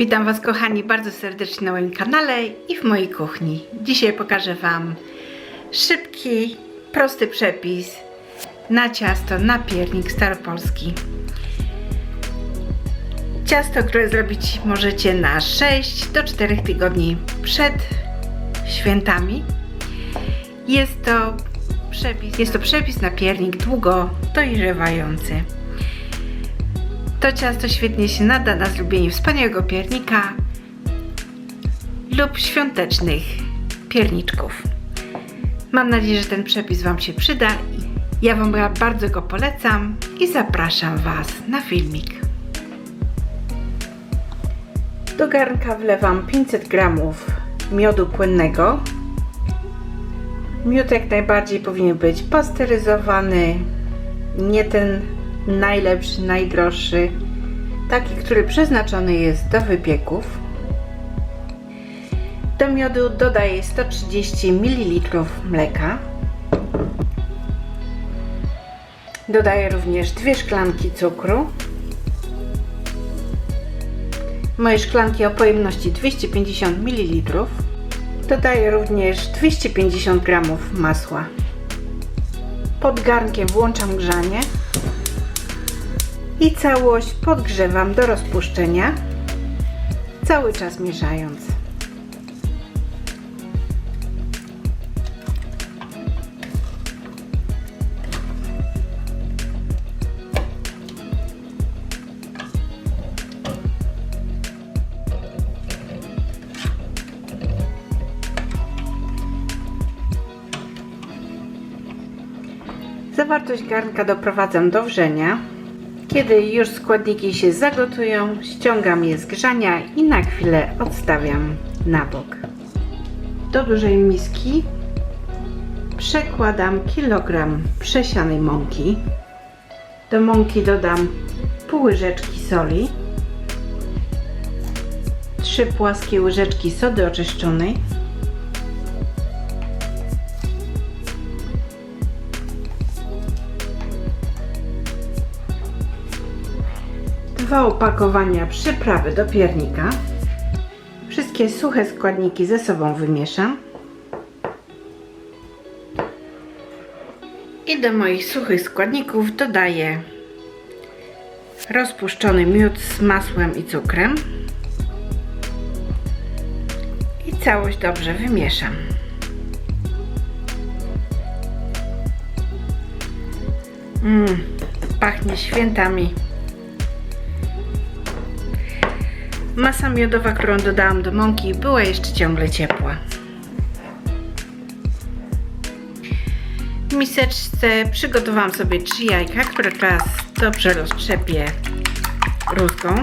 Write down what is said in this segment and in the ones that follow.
Witam Was kochani bardzo serdecznie na moim kanale i w mojej kuchni. Dzisiaj pokażę Wam szybki, prosty przepis na ciasto, na piernik staropolski. Ciasto, które zrobić możecie na 6 do 4 tygodni przed świętami. Jest to przepis, jest to przepis na piernik długo dojrzewający. To ciasto świetnie się nada na zrobienie wspaniałego piernika lub świątecznych pierniczków. Mam nadzieję, że ten przepis Wam się przyda. Ja Wam bardzo go polecam i zapraszam Was na filmik. Do garnka wlewam 500 g miodu płynnego. Miód jak najbardziej powinien być pasteryzowany, nie ten najlepszy, najdroższy, taki, który przeznaczony jest do wypieków. Do miodu dodaję 130 ml mleka. Dodaję również dwie szklanki cukru. Moje szklanki o pojemności 250 ml. Dodaję również 250 g masła. Pod garnkiem włączam grzanie i całość podgrzewam do rozpuszczenia, cały czas mieszając. Zawartość garnka doprowadzam do wrzenia. Kiedy już składniki się zagotują, ściągam je z grzania i na chwilę odstawiam na bok. Do dużej miski przekładam kilogram przesianej mąki. Do mąki dodam pół łyżeczki soli, trzy płaskie łyżeczki sody oczyszczonej, dwa opakowania przyprawy do piernika. Wszystkie suche składniki ze sobą wymieszam. I do moich suchych składników dodaję rozpuszczony miód z masłem i cukrem. I całość dobrze wymieszam. Mmm, pachnie świętami. Masa miodowa, którą dodałam do mąki, była jeszcze ciągle ciepła. W miseczce przygotowałam trztrzy jajka, które teraz dobrze roztrzepię rózgą.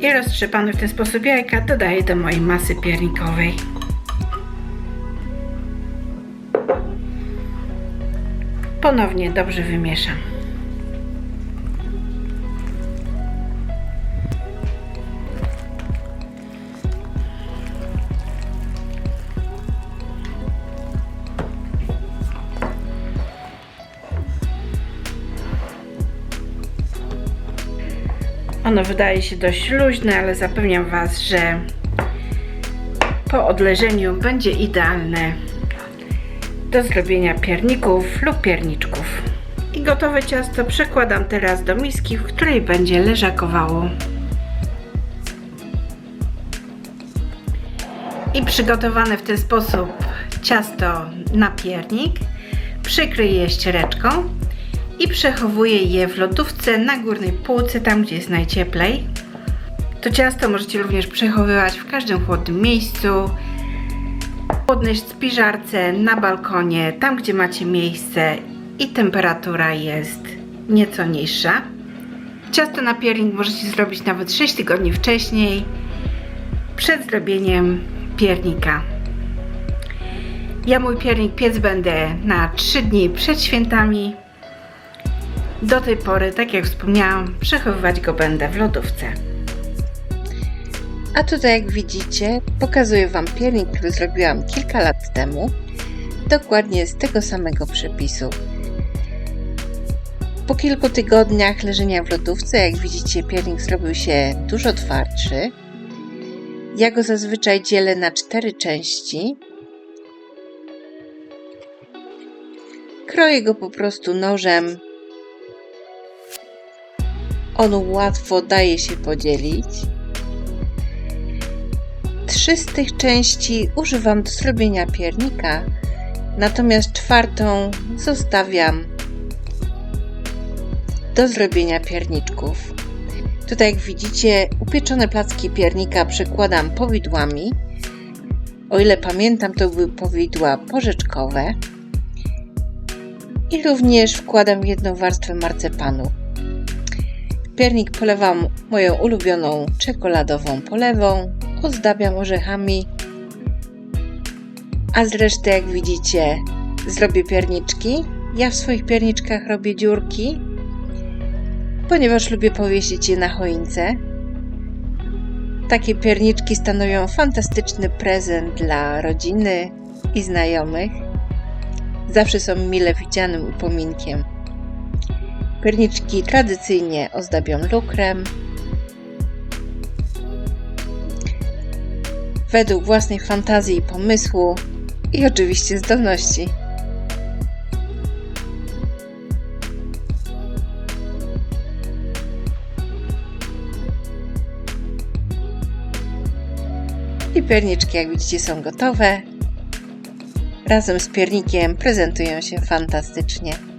I roztrzepane w ten sposób jajka dodaję do mojej masy piernikowej. Ponownie dobrze wymieszam. Ono wydaje się dość luźne, ale zapewniam Was, że po odleżeniu będzie idealne do zrobienia pierników lub pierniczków. I gotowe ciasto przekładam teraz do miski, w której będzie leżakowało. I przygotowane w ten sposób ciasto na piernik przykryję ściereczką i przechowuję je w lodówce na górnej półce, tam gdzie jest najcieplej. To ciasto możecie również przechowywać w każdym chłodnym miejscu, chłodnej spiżarce, na balkonie, tam gdzie macie miejsce i temperatura jest nieco niższa. Ciasto na piernik możecie zrobić nawet 6 tygodni wcześniej, przed zrobieniem piernika. Ja mój piernik piec będę na 3 dni przed świętami. Do tej pory, tak jak wspomniałam, przechowywać go będę w lodówce. A tutaj jak widzicie, pokazuję Wam piernik, który zrobiłam kilka lat temu. Dokładnie z tego samego przepisu. Po kilku tygodniach leżenia w lodówce, jak widzicie, piernik zrobił się dużo twardszy. Ja go zazwyczaj dzielę na cztery części. Kroję go po prostu nożem. On łatwo daje się podzielić. Trzy z tych części używam do zrobienia piernika, natomiast czwartą zostawiam do zrobienia pierniczków. Tutaj jak widzicie upieczone placki piernika przekładam powidłami. O ile pamiętam to były powidła porzeczkowe. I również wkładam jedną warstwę marcepanu. Piernik polewam moją ulubioną czekoladową polewą, ozdabiam orzechami, a z reszty jak widzicie zrobię pierniczki. Ja w swoich pierniczkach robię dziurki, ponieważ lubię powiesić je na choince. Takie pierniczki stanowią fantastyczny prezent dla rodziny i znajomych. Zawsze są mile widzianym upominkiem. Pierniczki tradycyjnie ozdabiam lukrem. Według własnej fantazji i pomysłu i oczywiście zdolności. I pierniczki, jak widzicie, są gotowe. Razem z piernikiem prezentują się fantastycznie.